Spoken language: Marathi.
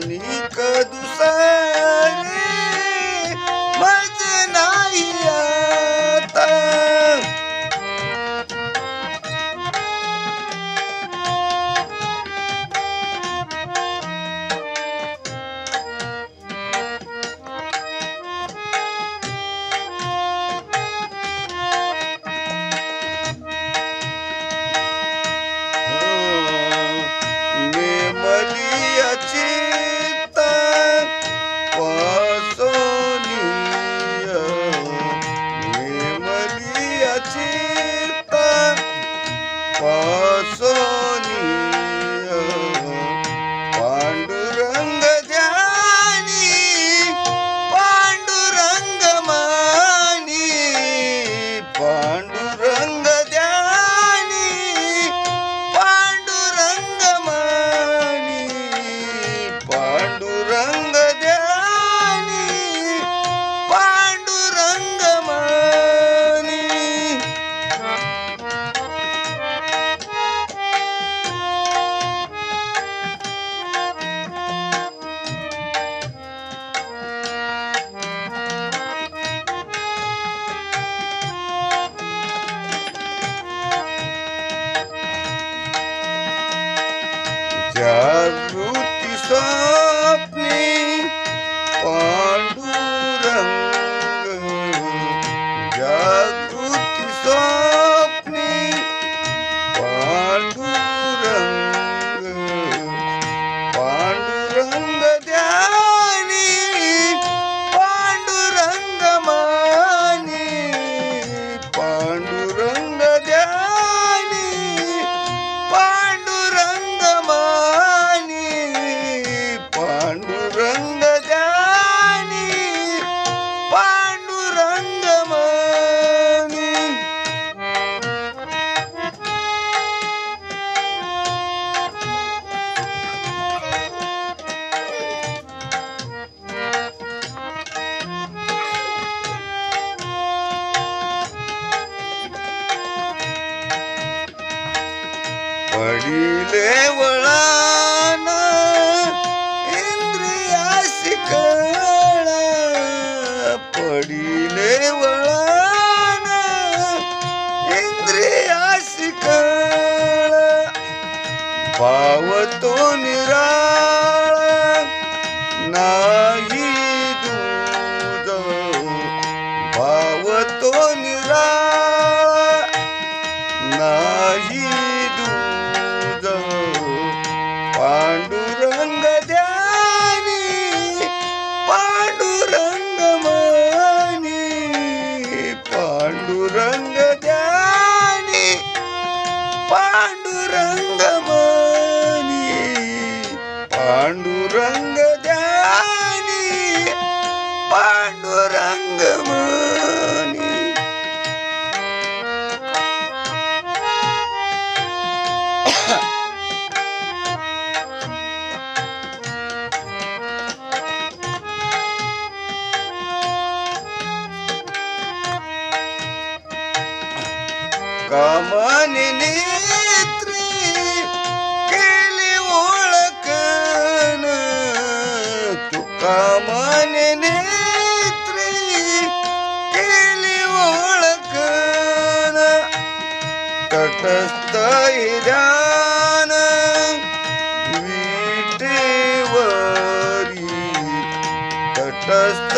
Monica do কাছে जब करीले वळण इंद्रियासी कळ पडिले वळण इंद्रियासी कळ पावतो निराळ नाही दूध. भावतो निराळ पांडुरंग ध्यानी पांडुरंग मनी कामाने तटस्थ ध्यान विटेवरी तटस्थ